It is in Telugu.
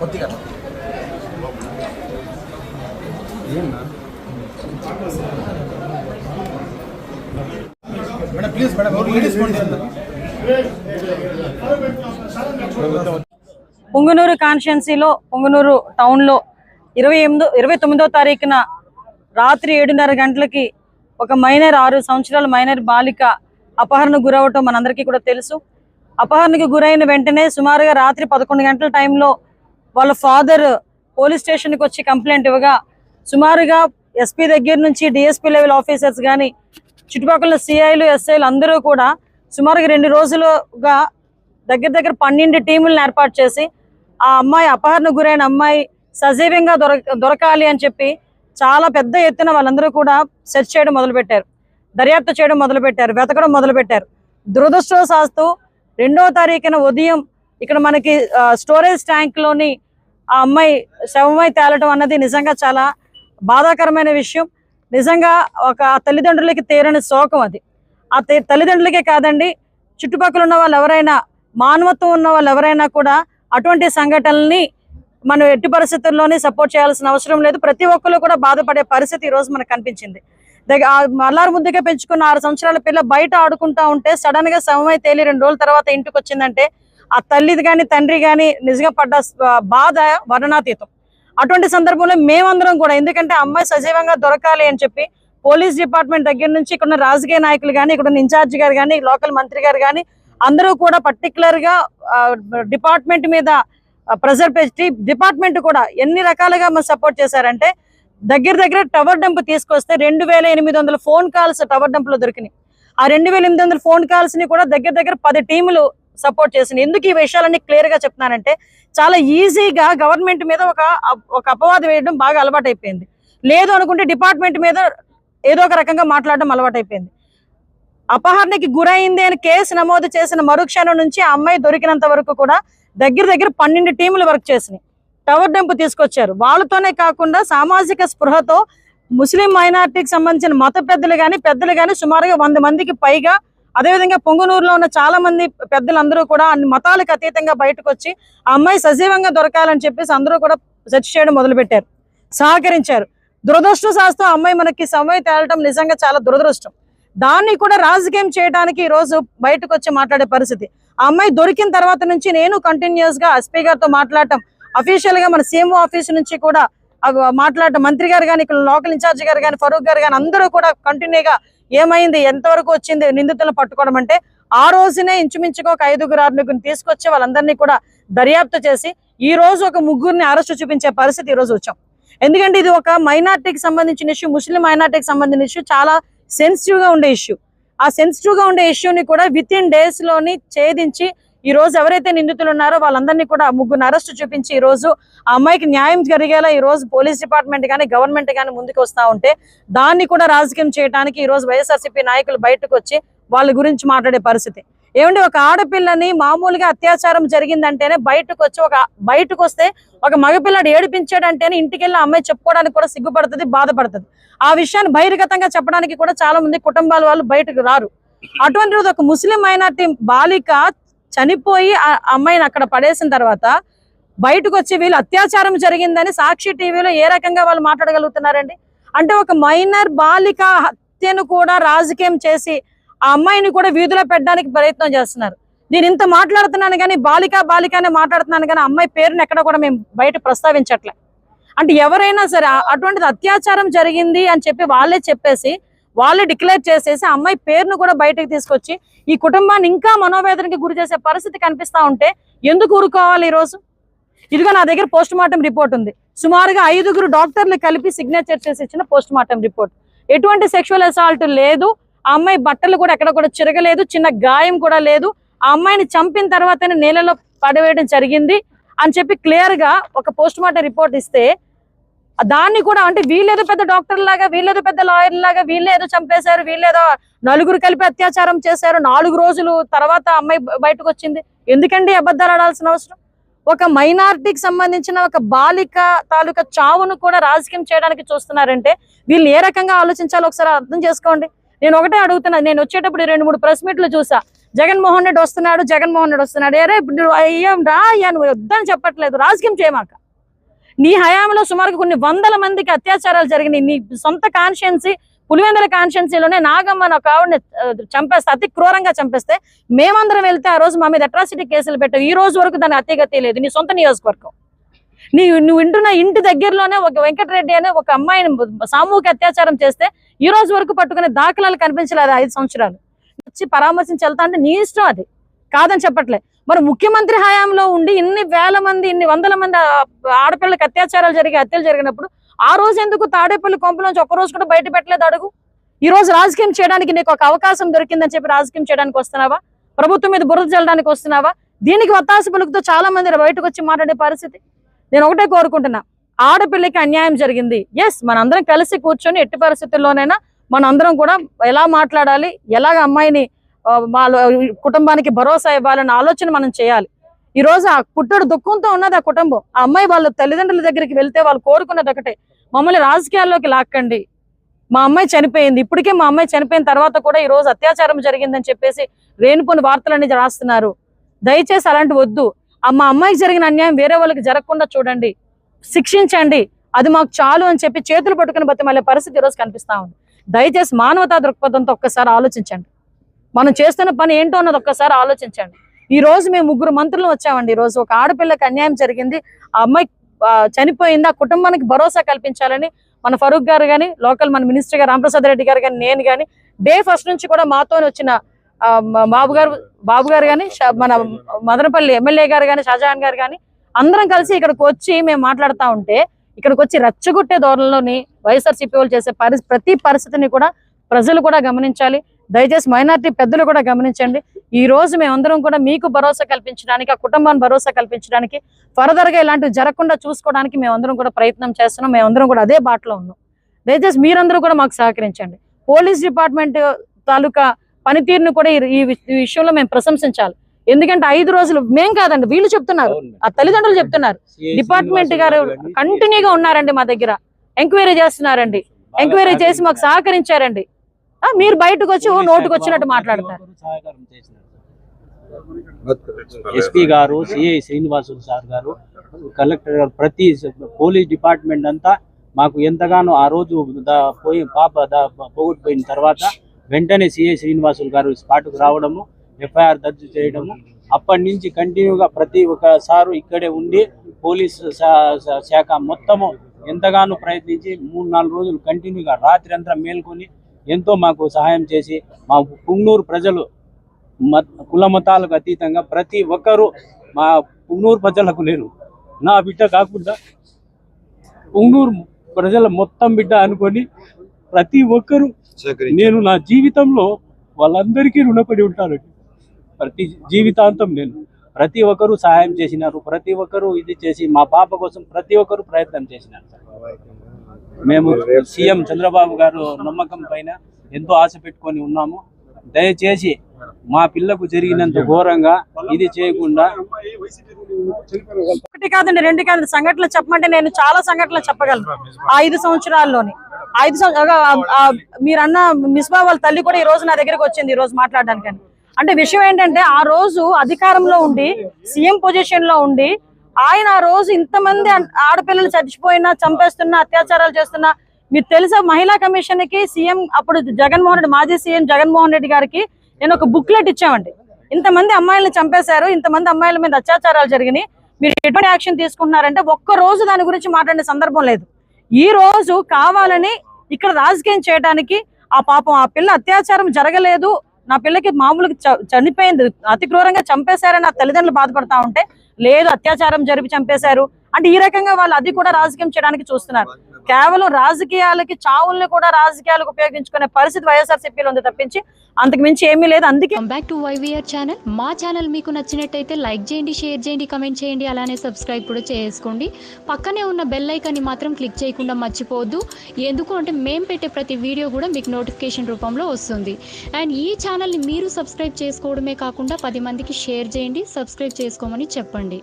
కొద్దిగా మేడం ప్లీజ్ మేడం లేడీస్ కాన్స్టిట్యున్సీలో టౌన్లో ఇరవై ఎనిమిదో ఇరవై తొమ్మిదో తారీఖున రాత్రి ఏడున్నర గంటలకి ఒక మైనర్ ఆరు సంవత్సరాల మైనర్ బాలిక అపహరణకు గురవటం మనందరికీ కూడా తెలుసు. అపహరణకు గురైన వెంటనే సుమారుగా రాత్రి పదకొండు గంటల టైంలో వాళ్ళ ఫాదర్ పోలీస్ స్టేషన్కి వచ్చి కంప్లైంట్ ఇవ్వగా సుమారుగా ఎస్పీ దగ్గర నుంచి డిఎస్పీ లెవెల్ ఆఫీసర్స్ కానీ చుట్టుపక్కల సిఐలు ఎస్ఐలు అందరూ కూడా సుమారుగా రెండు రోజులుగా దగ్గర దగ్గర పన్నెండు టీములను ఏర్పాటు చేసి ఆ అమ్మాయి అపహరణ గురైన అమ్మాయి సజీవంగా దొరక దొరకాలి అని చెప్పి చాలా పెద్ద ఎత్తున వాళ్ళందరూ కూడా సెర్చ్ చేయడం మొదలుపెట్టారు. దర్యాప్తు చేయడం మొదలుపెట్టారు. వెతకడం మొదలుపెట్టారు. దురదృష్టవశాస్తు రెండవ తారీఖున ఉదయం ఇక్కడ మనకి స్టోరేజ్ ట్యాంక్లోని ఆ అమ్మాయి శవమై తేలటం అన్నది నిజంగా చాలా బాధాకరమైన విషయం. నిజంగా ఒక తల్లిదండ్రులకి తీరని శోకం అది. ఆ తల్లిదండ్రులకే కాదండి చుట్టుపక్కల ఉన్న వాళ్ళు ఎవరైనా మానవత్వం ఉన్న వాళ్ళు ఎవరైనా కూడా అటువంటి సంఘటనల్ని మనం ఎట్టి పరిస్థితుల్లోనే సపోర్ట్ చేయాల్సిన అవసరం లేదు. ప్రతి ఒక్కరు కూడా బాధపడే పరిస్థితి ఈరోజు రోజు మనకు కనిపించింది. దగ్గర ఆ ముద్దుగా పెంచుకున్న ఆరు సంవత్సరాల పిల్ల బయట ఆడుకుంటా ఉంటే సడన్గా సమయం తేలి రెండు రోజుల తర్వాత ఇంటికి వచ్చిందంటే ఆ తల్లిది కానీ తండ్రి కానీ నిజంగా పడ్డ బాధ వర్ణనాతీతం. అటువంటి సందర్భంలో మేమందరం కూడా ఎందుకంటే అమ్మాయి సజీవంగా దొరకాలి అని చెప్పి పోలీస్ డిపార్ట్మెంట్ దగ్గర నుంచి ఇక్కడ రాజకీయ నాయకులు కానీ ఇక్కడ ఇన్ఛార్జ్ గారు కానీ లోకల్ మంత్రి గారు కానీ అందరూ కూడా పర్టికులర్గా డిపార్ట్మెంట్ మీద ప్రెజర్ పెట్టి డిపార్ట్మెంట్ కూడా ఎన్ని రకాలుగా మనం సపోర్ట్ చేశారంటే దగ్గర దగ్గర టవర్ డంప్ తీసుకొస్తే రెండు వేల ఎనిమిది వందల ఫోన్ కాల్స్ టవర్ డంప్లో దొరికినాయి. ఆ రెండు వేల ఎనిమిది వందల ఫోన్ కాల్స్ని కూడా దగ్గర దగ్గర పది టీములు సపోర్ట్ చేసినాయి ఎందుకు ఈ విషయాలన్నీ క్లియర్గా చెప్తున్నానంటే చాలా ఈజీగా గవర్నమెంట్ మీద ఒక ఒక అపవాదం వేయడం బాగా అలవాటు అయిపోయింది లేదు అనుకుంటే డిపార్ట్మెంట్ మీద ఏదో ఒక రకంగా మాట్లాడడం అలవాటైపోయింది. అపహరణకి గురైంది అని కేసు నమోదు చేసిన మరుక్షణం నుంచి ఆ అమ్మాయి దొరికినంత వరకు కూడా దగ్గర దగ్గర పన్నెండు టీములు వర్క్ చేసినాయి. టవర్ డెంప్ తీసుకొచ్చారు. వాళ్ళతోనే కాకుండా సామాజిక స్పృహతో ముస్లిం మైనార్టీకి సంబంధించిన మత పెద్దలు కానీ పెద్దలు కానీ సుమారుగా వంద మందికి పైగా అదేవిధంగా పొంగునూరులో ఉన్న చాలా మంది పెద్దలందరూ కూడా అన్ని మతాలకు అతీతంగా బయటకు వచ్చి ఆ అమ్మాయి సజీవంగా దొరకాలని చెప్పేసి అందరూ కూడా సెర్చ్ చేయడం మొదలుపెట్టారు. సహకరించారు. దురదృష్టశాస్త్రం శాస్త్రం అమ్మాయి మనకి సమయం తేలటం నిజంగా చాలా దురదృష్టం. దాన్ని కూడా రాజకీయం చేయడానికి ఈ రోజు బయటకు వచ్చి మాట్లాడే పరిస్థితి. ఆ అమ్మాయి దొరికిన తర్వాత నుంచి నేను కంటిన్యూస్గా ఎస్పీ గారితో మాట్లాడటం అఫీషియల్గా మన సీఎంఓ ఆఫీస్ నుంచి కూడా మాట్లాడటం మంత్రి గారు కానీ ఇక్కడ లోకల్ ఇన్ఛార్జ్ గారు కానీ ఫరూక్ గారు కానీ అందరూ కూడా కంటిన్యూగా ఏమైంది ఎంతవరకు వచ్చింది నిందితులను పట్టుకోవడం అంటే ఆ రోజునే ఇంచుమించుగా ఒక ఐదుగురు ఆరుగురిని తీసుకొచ్చి వాళ్ళందరినీ కూడా దర్యాప్తు చేసి ఈ రోజు ఒక ముగ్గురిని అరెస్టు చూపించే పరిస్థితి ఈ రోజు వచ్చాం. ఎందుకంటే ఇది ఒక మైనార్టీకి సంబంధించిన ఇష్యూ ముస్లిం మైనార్టీకి సంబంధించిన ఇష్యూ చాలా సెన్సిటివ్గా ఉండే ఇష్యూ ఆ సెన్సిటివ్గా ఉండే ఇష్యూని కూడా విత్ ఇన్ డేస్లోని ఛేదించి ఈ రోజు ఎవరైతే నిందితులు ఉన్నారో వాళ్ళందరినీ కూడా ముగ్గురు అరెస్ట్ చూపించి ఈ రోజు ఆ అమ్మాయికి న్యాయం జరిగేలా ఈ రోజు పోలీస్ డిపార్ట్మెంట్ కానీ గవర్నమెంట్ కానీ ముందుకు వస్తా ఉంటే దాన్ని కూడా రాజకీయం చేయడానికి ఈ రోజు వైఎస్ఆర్సీపీ నాయకులు బయటకు వచ్చి వాళ్ళ గురించి మాట్లాడే పరిస్థితి. ఏమంటే ఒక ఆడపిల్లని మామూలుగా అత్యాచారం జరిగిందంటేనే బయటకు వచ్చి ఒక బయటకు వస్తే ఒక మగపిల్లాడు ఏడిపించాడంటేనే ఇంటికి వెళ్ళి అమ్మాయి చెప్పుకోవడానికి కూడా సిగ్గుపడుతుంది బాధపడుతుంది. ఆ విషయాన్ని బహిర్గతంగా చెప్పడానికి కూడా చాలా మంది కుటుంబాల వాళ్ళు బయటకు రారు. అటువంటి ఒక ముస్లిం మైనార్టీ బాలిక చనిపోయి ఆ అమ్మాయిని అక్కడ పడేసిన తర్వాత బయటకు వచ్చి వీళ్ళు అత్యాచారం జరిగిందని సాక్షి టీవీలో ఏ రకంగా వాళ్ళు మాట్లాడగలుగుతున్నారండి? అంటే ఒక మైనర్ బాలిక హత్యను కూడా రాజకీయం చేసి ఆ అమ్మాయిని కూడా వీధిలో పెట్టడానికి ప్రయత్నం చేస్తున్నారు. నేను ఇంత మాట్లాడుతున్నాను కానీ బాలిక బాలికనే మాట్లాడుతున్నాను కానీ అమ్మాయి పేరుని ఎక్కడ కూడా మేము బయట ప్రస్తావించట్లే. అంటే ఎవరైనా సరే అటువంటిది అత్యాచారం జరిగింది అని చెప్పి వాళ్ళే చెప్పేసి వాళ్ళే డిక్లేర్ చేసేసి అమ్మాయి పేరును కూడా బయటకు తీసుకొచ్చి ఈ కుటుంబాన్ని ఇంకా మనోవేదనకి గురి చేసే పరిస్థితి కనిపిస్తా ఉంటే ఎందుకు ఊరుకోవాలి ఈ రోజు ఇదిగో నా దగ్గర పోస్ట్ మార్టం రిపోర్ట్ ఉంది. సుమారుగా ఐదుగురు డాక్టర్లు కలిపి సిగ్నేచర్ చేసి ఇచ్చిన పోస్ట్ మార్టం రిపోర్ట్. ఎటువంటి సెక్షువల్ అసాల్ట్ లేదు. ఆ అమ్మాయి బట్టలు కూడా ఎక్కడ కూడా చిరగలేదు. చిన్న గాయం కూడా లేదు. ఆ అమ్మాయిని చంపిన తర్వాతనే నేలలో పడవేయడం జరిగింది అని చెప్పి క్లియర్గా ఒక పోస్ట్ మార్టం రిపోర్ట్ ఇస్తే దాన్ని కూడా అంటే వీళ్ళేదో పెద్ద డాక్టర్ లాగా వీళ్ళేదో పెద్ద లాయర్ లాగా వీళ్ళేదో చంపేశారు వీళ్ళేదో నలుగురు కలిపి అత్యాచారం చేశారు. నాలుగు రోజులు తర్వాత అమ్మాయి బయటకు వచ్చింది. ఎందుకండి అబద్ధాలు ఆడాల్సిన అవసరం? ఒక మైనార్టీకి సంబంధించిన ఒక బాలిక తాలూకా చావును కూడా రాజకీయం చేయడానికి చూస్తున్నారంటే వీళ్ళు ఏ రకంగా ఆలోచించాలో ఒకసారి అర్థం చేసుకోండి. నేను ఒకటే అడుగుతున్నా నేను వచ్చేటప్పుడు రెండు మూడు ప్రెస్ మీట్లు చూసా. జగన్మోహన్ రెడ్డి వస్తున్నాడు జగన్మోహన్ రెడ్డి వస్తున్నాడు. అరే ఇప్పుడు అయ్యం రా అయ్యా నువ్వు వద్దని చెప్పట్లేదు. రాజకీయం చేయమాక. నీ హయాంలో సుమారుగా కొన్ని వందల మందికి అత్యాచారాలు జరిగినాయి. నీ సొంత కాన్షియన్సీ పులివెందుల కాన్షియన్సీలోనే నాగమ్మ నా ఒక ఆవిడని చంపేస్తే అతి క్రూరంగా చంపేస్తే మేమందరం వెళ్తే ఆ రోజు మా మీద అట్రాసిటీ కేసులు పెట్టావు ఈ రోజు వరకు దాని అత్యగతి లేదు. నీ సొంత నియోజకవర్గం. నీ నువ్వు వింటున్న ఇంటి దగ్గరలోనే ఒక వెంకటరెడ్డి అనే ఒక అమ్మాయిని సామూహిక అత్యాచారం చేస్తే ఈ రోజు వరకు పట్టుకునే దాఖలాలు కనిపించలేదు ఐదు సంవత్సరాలు. వచ్చి పరామర్శించి వెళ్తా అంటే నీ ఇష్టం అది. కాదని చెప్పట్లే. మరి ముఖ్యమంత్రి హయాంలో ఉండి ఇన్ని వేల మంది ఇన్ని వందల మంది ఆడపిల్లలకు ఆడపిల్లకి అత్యాచారాలు జరిగి హత్యలు జరిగినప్పుడు ఆ రోజు ఎందుకు తాడేపల్లి కొంపలోంచి ఒక్క రోజు కూడా బయట పెట్టలేదు అడుగు? ఈ రోజు రాజకీయం చేయడానికి నీకు ఒక అవకాశం దొరికిందని చెప్పి రాజకీయం చేయడానికి వస్తున్నావా? ప్రభుత్వం మీద బురద చల్లడానికి వస్తున్నావా? దీనికి వత్తాసు పలుకుతో చాలా మంది బయటకు వచ్చి మాట్లాడే పరిస్థితి. నేను ఒకటే కోరుకుంటున్నా. ఆడపిల్లకి అన్యాయం జరిగింది. ఎస్ మనందరం కలిసి కూర్చొని ఎట్టి పరిస్థితుల్లోనైనా మనందరం కూడా ఎలా మాట్లాడాలి? ఎలాగ అమ్మాయిని మా వాళ్ళ కుటుంబానికి భరోసా ఇవ్వాలన్న ఆలోచన మనం చేయాలి. ఈ రోజు ఆ పుట్టడు దుఃఖంతో ఉన్నది ఆ కుటుంబం. ఆ అమ్మాయి వాళ్ళ తల్లిదండ్రుల దగ్గరికి వెళ్తే వాళ్ళు కోరుకున్నది ఒకటే. మమ్మల్ని రాజకీయాల్లోకి లాక్కండి. మా అమ్మాయి చనిపోయింది. ఇప్పటికే మా అమ్మాయి చనిపోయిన తర్వాత కూడా ఈ రోజు అత్యాచారం జరిగిందని చెప్పేసి రేణుపోని వార్తలన్నీ రాస్తున్నారు. దయచేసి అలాంటి వద్దు. ఆ మా అమ్మాయికి జరిగిన అన్యాయం వేరే వాళ్ళకి జరగకుండా చూడండి. శిక్షించండి. అది మాకు చాలు అని చెప్పి చేతులు పట్టుకుని మళ్ళీ పరిస్థితి ఈరోజు కనిపిస్తా ఉంది. దయచేసి మానవతా దృక్పథంతో ఒక్కసారి ఆలోచించండి. మనం చేస్తున్న పని ఏంటో అన్నది ఒక్కసారి ఆలోచించండి. ఈ రోజు మేము ముగ్గురు మంత్రులు వచ్చామండి. ఈ రోజు ఒక ఆడపిల్లకి అన్యాయం జరిగింది. ఆ అమ్మాయి చనిపోయింది. ఆ కుటుంబానికి భరోసా కల్పించాలని మన ఫరూక్ గారు కానీ లోకల్ మన మినిస్టర్ గారు రామప్రసాద్ రెడ్డి గారు కానీ నేను కానీ డే ఫస్ట్ నుంచి కూడా మాతో వచ్చిన బాబు గారు బాబు గారు కానీ మన మదనపల్లి ఎమ్మెల్యే గారు కానీ షాజహాన్ గారు కానీ అందరం కలిసి ఇక్కడికి వచ్చి మేము మాట్లాడుతూ ఉంటే ఇక్కడికి వచ్చి రెచ్చగొట్టే ధోరణిలోని వైఎస్ఆర్సీపీ వాళ్ళు చేసే పరి ప్రతి పరిస్థితిని కూడా ప్రజలు కూడా గమనించాలి. దయచేసి మైనారిటీ పెద్దలు కూడా గమనించండి. ఈ రోజు మేమందరం కూడా మీకు భరోసా కల్పించడానికి ఆ కుటుంబాన్ని భరోసా కల్పించడానికి ఫర్దర్గా ఇలాంటివి జరగకుండా చూసుకోవడానికి మేమందరం కూడా ప్రయత్నం చేస్తున్నాం. మేమందరం కూడా అదే బాటలో ఉన్నాం. దయచేసి మీరందరూ కూడా మాకు సహకరించండి. పోలీస్ డిపార్ట్మెంట్ తాలూకా పనితీరును కూడా ఈ- విషయంలో మేము ప్రశంసించాలి. ఎందుకంటే ఐదు రోజులు మేం కాదండి వీళ్ళు చెప్తున్నారు. ఆ తల్లిదండ్రులు చెప్తున్నారు. డిపార్ట్మెంట్ గారు కంటిన్యూగా ఉన్నారండి మా దగ్గర. ఎంక్వైరీ చేస్తున్నారండి. ఎంక్వైరీ చేసి మాకు సహకరించారండి. మీరు బయటకు వచ్చి ఓ నోటుకు వచ్చినట్టు మాట్లాడతారు. ఎస్పీ గారు సిఐ శ్రీనివాసులు సార్ గారు కలెక్టర్ గారు ప్రతి పోలీస్ డిపార్ట్మెంట్ అంతా మాకు ఎంతగానో ఆ రోజు దా- పోయి పాప దా- పోగొట్టుపోయిన తర్వాత వెంటనే సిఐ శ్రీనివాసులు గారు స్పాట్కు రావడము ఎఫ్ఐఆర్ దర్జు చేయడము అప్పటి నుంచి కంటిన్యూగా ప్రతి ఒక్క సారు ఇక్కడే ఉండి పోలీస్ శాఖ మొత్తము ఎంతగానో ప్రయత్నించి మూడు నాలుగు రోజులు కంటిన్యూగా రాత్రి అంతా మేల్కొని ఎంతో మాకు సహాయం చేసి మా పుంగనూరు ప్రజలు కుల మతాలకు అతీతంగా ప్రతి ఒక్కరూ మా పుంగనూరు ప్రజలకు లేరు. నా బిడ్డ కాకుండా పుంగనూరు ప్రజల మొత్తం బిడ్డ అనుకొని ప్రతి ఒక్కరూ నేను నా జీవితంలో వాళ్ళందరికీ రుణపడి ఉంటానండి ప్రతి జీవితాంతం నేను ప్రతి ఒక్కరూ సహాయం చేసినారు. ప్రతి ఒక్కరూ ఇది చేసి మా పాప కోసం ప్రతి ఒక్కరూ ప్రయత్నం చేసినారు. మేము సీఎం చంద్రబాబు గారు నమ్మకం పైన ఎంతో ఆశ పెట్టుకొని ఉన్నాము. దయచేసి మా పిల్లకు జరిగినంత ఘోరంగా ఇది చేయకుండా ఒకటి కాదండి రెండు కాదండి. సంఘటనలు చెప్పమంటే నేను చాలా సంఘటనలు చెప్పగలను. ఆ ఐదు సంవత్సరాల్లోని. ఐదు మీరన్న మిస్బా వాళ్ళ తల్లి కూడా ఈ రోజు నా దగ్గరికి వచ్చింది ఈ రోజు మాట్లాడడానికి అంటే విషయం ఏంటంటే ఆ రోజు అధికారంలో ఉండి సీఎం పొజిషన్లో ఉండి ఆయన ఆ రోజు ఇంతమంది ఆడపిల్లలు చచ్చిపోయినా చంపేస్తున్నా అత్యాచారాలు చేస్తున్నా మీరు తెలుసా మహిళా కమిషన్కి సీఎం అప్పుడు జగన్మోహన్ రెడ్డి మాజీ సీఎం జగన్మోహన్ రెడ్డి గారికి నేను ఒక బుక్లెట్ ఇచ్చామండి. ఇంతమంది అమ్మాయిలను చంపేశారు ఇంతమంది అమ్మాయిల మీద అత్యాచారాలు జరిగినాయి. మీరు ఎటువంటి యాక్షన్ తీసుకుంటున్నారంటే ఒక్క రోజు దాని గురించి మాట్లాడే సందర్భం లేదు. ఈ రోజు కావాలని ఇక్కడ రాజకీయం చేయడానికి ఆ పాపం ఆ పిల్ల అత్యాచారం జరగలేదు. నా పిల్లకి మామూలుగా చ- చనిపోయింది. అతి క్రూరంగా చంపేశారని నా తల్లిదండ్రులు బాధపడతా ఉంటే లేదు అత్యాచారం జరిపి చంపేశారు. అంటే ఈ రకంగా వాళ్ళు అది కూడా రాజకీయం చేయడానికి చూస్తున్నారు. కేవలం రాజకీయాలకి చావుల్ని కూడా రాజకీయాలకు ఉపయోగించుకునే పరిస్థితి వైఎస్ఆర్సీపీలో ఉంది తప్పించి అంతకు మించి ఏమీ లేదు. అందుకే బ్యాక్ టు వైవీఆర్ ఛానల్ మా ఛానల్ మీకు నచ్చినట్టయితే లైక్ చేయండి షేర్ చేయండి కమెంట్ చేయండి అలానే సబ్స్క్రైబ్ కూడా చేసుకోండి. పక్కనే ఉన్న బెల్ ఐకాన్ని మాత్రం క్లిక్ చేయకుండా మర్చిపోవద్దు. ఎందుకు అంటే మేము పెట్టే ప్రతి వీడియో కూడా మీకు నోటిఫికేషన్ రూపంలో వస్తుంది. అండ్ ఈ ఛానల్ని మీరు సబ్స్క్రైబ్ చేసుకోవడమే కాకుండా పది మందికి షేర్ చేయండి సబ్స్క్రైబ్ చేసుకోమని చెప్పండి.